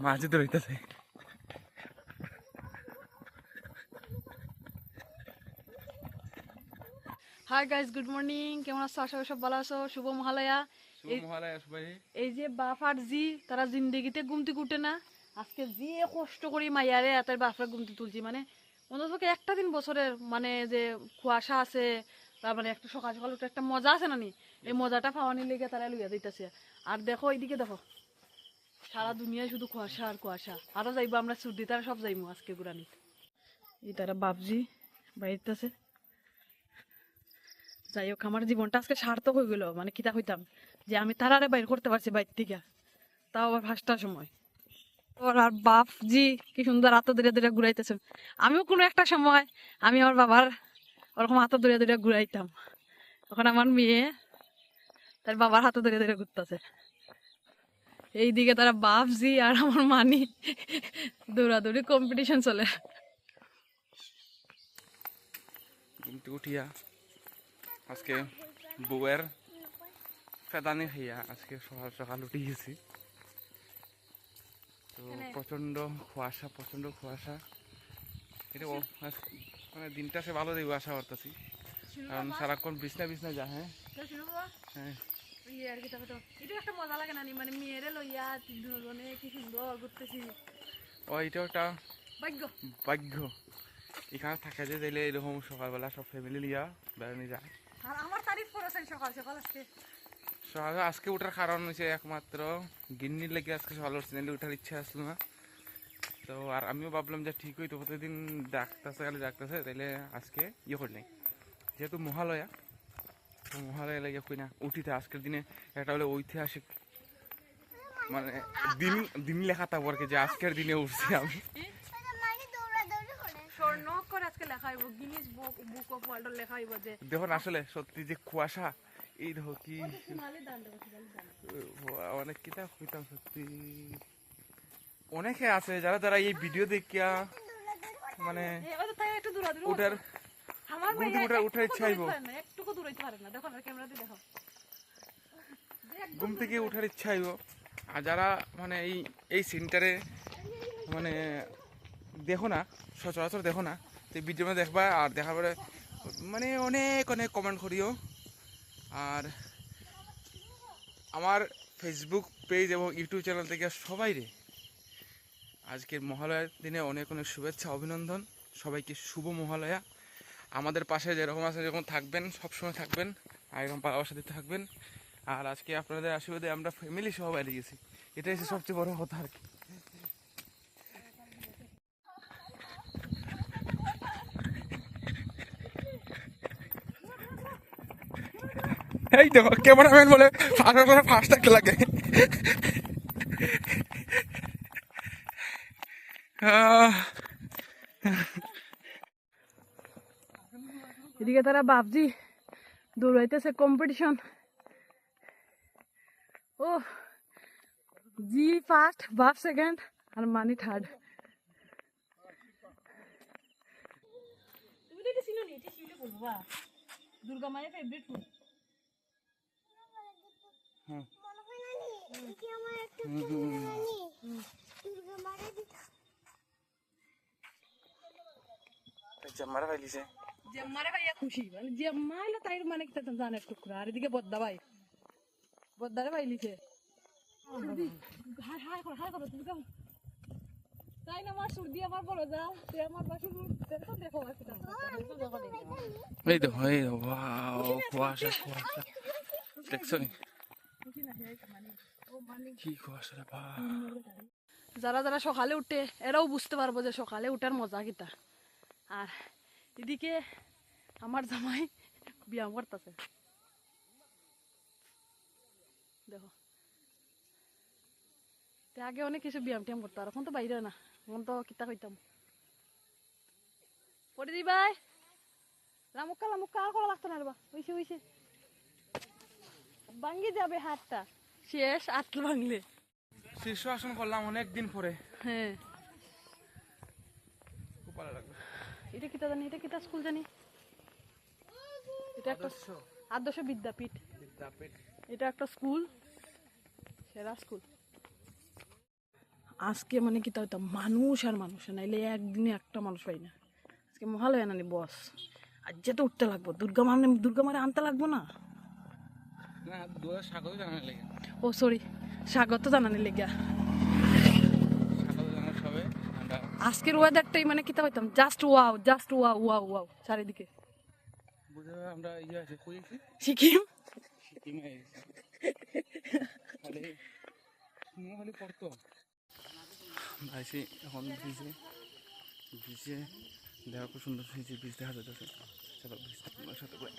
মাঝে ধরিতেছে hi guys good morning কেমন আছো? আশা করি সব ভালো আছো। শুভ মহালয়া। এই- যে বাপ আর জি তারা জিন্দগিতে গুমতি কুটে না। আজকে যে কষ্ট করি মাইয়ারে এতের বাপরা গুমতি তুলছি। মানে অন্তত একটা দিন বছরের মানে যে কুয়াশা আছে তার মানে একটা সকাল সকাল উঠে একটা মজা আছে না নি? এই মজাটা পাওয়ানির লেগে তারা লইয়া দিতেছে আর দেখো এইদিকে দেখো। সারা দুনিয়ায় শুধু কুয়াশা আর কুয়াশা। আরও যাইবো, আমরা সুর্দি তারা সব যাইবো আজকে গুড়ানি এই তারা বাপজি বাড়িতে আছে যাই হোক, আমার জীবনটা আজকে সার্থক হয়ে গেল মানে কিতা হইতাম যে আমি তারারে বাইর করতে পারছি বাইর থেকে। তাও আবার পাঁচটার সময়। ওর আর বাপ জি কি সুন্দর হাত ধরে ধরে ঘুরাইতেছে। আমিও কোনো একটা সময়, আমি আমার বাবার ওরকম হাত ধরে ধরে ঘুরাইতাম। তখন আমার মেয়ে তার বাবার হাতে ধরে ধরে ঘুরতেছে। এইদিকে তারা বাপ জি আর আমার মানি দৌড়াদৌড়ি কম্পিটিশন চলে। ঘুমতে উঠিয়া আজকে বউয়ের ফেদানি খাইয়া আজকে সকাল সকাল উঠে গেছি। তো প্রচণ্ড কুয়াশা প্রচণ্ড কুয়াশা। এটা মানে দিনটা সে ভালো দেবো আশা করতেছি। কারণ সারাক্ষণ বিছনা বিছনা যা হ্যাঁ হ্যাঁ। ইয়ে আর কি তারপরে এটা একটা মজা লাগে না মানে মেয়েরে লইয়া দুজনে কি সুন্দর ঘুরতেছি। ও এটা একটা ভাগ্য। ভাগ্য। এখানে থাকে যে দিলে এরকম সকালবেলা সব ফ্যামিলি লিয়া বেড়ানি যায়। আর আমার তারিফ করেছেন সকাল সকাল আজকে। সকালে আজকে ওঠার কারণ হচ্ছে একমাত্র গিন্নির লেগে আজকে সকাল ওঠার ইচ্ছা আসলো না। তো আর আমিও ভাবলাম যে ঠিক হইতো প্রতিদিন ডাকতেছে খালি ডাকতেছে তাইলে আজকে ইয়ে করি নাই। যেহেতু মহালয়া মহালয়া লেগে কই না উঠিতে আজকের দিনে একটা হলে ঐতিহাসিক মানে দিন দিন লেখা থাকব আর কি যে আজকের দিনে উঠছি আমি। দেখুন আসলে সত্যি যে কুয়াশা এই দেখো কি অনেক কিতা কইতাম সত্যি। অনেকে আছে যারা যারা এই ভিডিও দেখিয়া মানে উঠার- উঠার ইচ্ছা দূরাইতে পারে না। দেখো ক্যামেরাতে দেখো। ঘুম থেকে ওঠার ইচ্ছা হইব। আর যারা মানে এই এই সিনটারে মানে দেখো না, সচরাচর দেখো না, তো ভিডিও দেখবা আর দেখার পরে মানে অনেক অনেক কমেন্ট করিও। আর আমার ফেসবুক পেজ এবং ইউটিউব চ্যানেল থেকে সবাই রে, আজকের মহালয়ার দিনে অনেক অনেক শুভেচ্ছা, অভিনন্দন। সবাইকে শুভ মহালয়া। আমাদের পাশে যেরকম আছে যেরকম থাকবেন সবসময় থাকবেন আর এরকম ভালোবাসা দিতে থাকবেন। আর আজকে আপনাদের আশীর্বাদে আমরা ফ্যামিলি সহ বাইরে গেছি। এটাই হচ্ছে সবচেয়ে বড় কথা আর কি। এই দেখো ক্যামেরাম্যান বলে ফাঁসার করে ফার্স্ট থাকতে লাগে। আহ, এদিকে তারা বাপজি দৌড়াইতেছে কম্পিটিশন ও জি ফার্স্ট বাপ সেকেন্ড আর মানি থার্ড তুমি তো এটা চিনো নি এটা শিউলে বলব বা দুর্গা মায়ের ফেভারিট ফুড জাম্মারা ফাইলিছে জেম্মারে ভাইয়া খুশি মানে জেম্মা তাই মানে কি একটু আর এদিকে বদ্দা ভাই বদ্দারে ভাই হাই হাই করো হাই করো তুমি কেমন তাই না আমার সুরদি আমার বড় যা তুই আমার বাসি দেখো এই দেখো এই দেখো ওয়াও কুয়াশা কুয়াশা দেখছ নি কি কুয়াশা রে বা যারা যারা সকালে উঠে এরাও বুঝতে পারব যে সকালে উঠার মজা কিতা আর এদিকে আমার জামাই ব্যায়াম করতেছে। দেখো। আগে অনেক কিছু ব্যায়াম ট্যায়াম করতো আর এখন তো বাইরে না। এখন তো কিতা কইতাম। পড়ে দি ভাই। লামুক্কা লামুক্কা আর করা লাগতো না রে বা। হইছে হইছে ভাঙ্গি যাবে হাতটা। শেষ আটল ভাঙলে। শীর্ষ আসন করলাম অনেক দিন পরে। হ্যাঁ। খুব ভালো লাগল এটা কিতা জানি এটা কিতা স্কুল জানি। এটা একটা আদর্শ। বিদ্যাপীঠ। বিদ্যাপীঠ। এটা একটা স্কুল সেরা স্কুল। আজকে মানে কি হইতাম মানুষ আর মানুষ নাইলে একদিনে একটা মানুষ পাই না। আজকে মহালয়া নানি বস আর যেতে উঠতে লাগবো দুর্গা মানে দুর্গা মারে আনতে লাগবো না? ও সরি স্বাগত জানানি লেগা। আজকের ওয়েদারটাই মানে কিতা হইতাম just wow just wow wow wow চারিদিকে। আমরা ইয়ে আছে সিকিম। সিকিমে খালি খালি পড়তো। ভাইসি এখন ব্রিজে ব্রিজে দেখা খুব সুন্দর হয়েছে ব্রিজ দেখা যাচ্ছে। চলো ব্রিজটা তোমার সাথে করে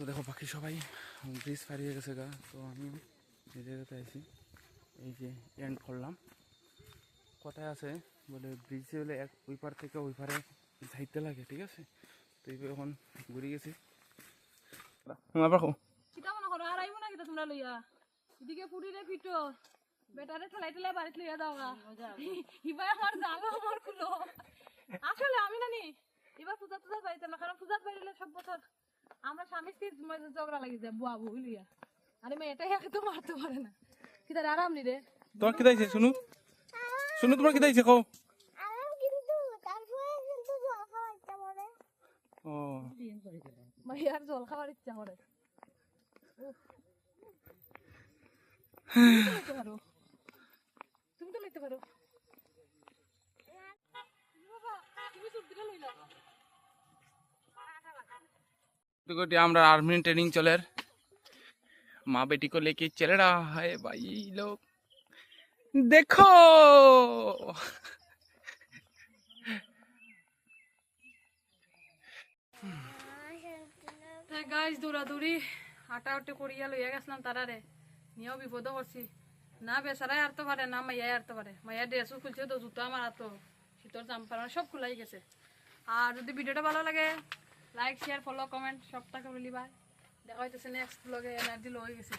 তো দেখো বাকি সবাই ব্রিজ পাড়িয়ে গেছে গা। তো আমি যে জায়গাতে আছি এই যে এন্ড করলাম। কথায় আছে, বলে ব্রিজে হলে এক ওই পার থেকে ওই পারে যাইতে লাগে, ঠিক আছে? তো এইভাবে এখন ঘুরে গেছি। কিতা তোমরা লইয়া? এদিকে হিবাই আমার জালো আমার আমি নানি, এবার পূজা টুজা পাইতাম না, কারণ পূজা পাইলে সব বছর আমরা স্বামী স্ত্রীর ঝগড়া লাগি যায় বুয়া বউ লইয়া আরে মেয়েটা একে তো মারতে পারে না। কিতা আরাম নি রে। তোমার কি দাইছে শুনু? শুনু তোমার কি দাইছে কো আরাম কিন্তু তারপরে কিন্তু জল খাওয়া ইচ্ছা করে। ও। মাইয়ার জল খাওয়ার ইচ্ছা করে। তুমি তো লইতে পারো। তুমি তো লইতে পারো। তুমি সবজিটা লইলা। देखो আমরা আর্মি ট্রেনিং চলে মা বেটি কো লেকে চল ভাই লোক। দেখো! গাইজ দৌড়াদৌড়ি আটা উঠে করিয়া লইয়া গেছিলাম তারারে। নিয়েও বিপদ করছি না বেসারাই আরতে পারে, না মাইয়াই আরতে পারে। মাইয়া ড্রেসও খুলছে, তো জুতো আমার আত শীতর জাম্পার সব খোলাই গেছে। আর যদি ভিডিওটা ভালো লাগে লাইক শেয়ার ফলো কমেন্ট সবটাকে বলিবা দেখা হইতেছে নেক্সট ব্লগে এনার্জি লো হয়ে গেছে।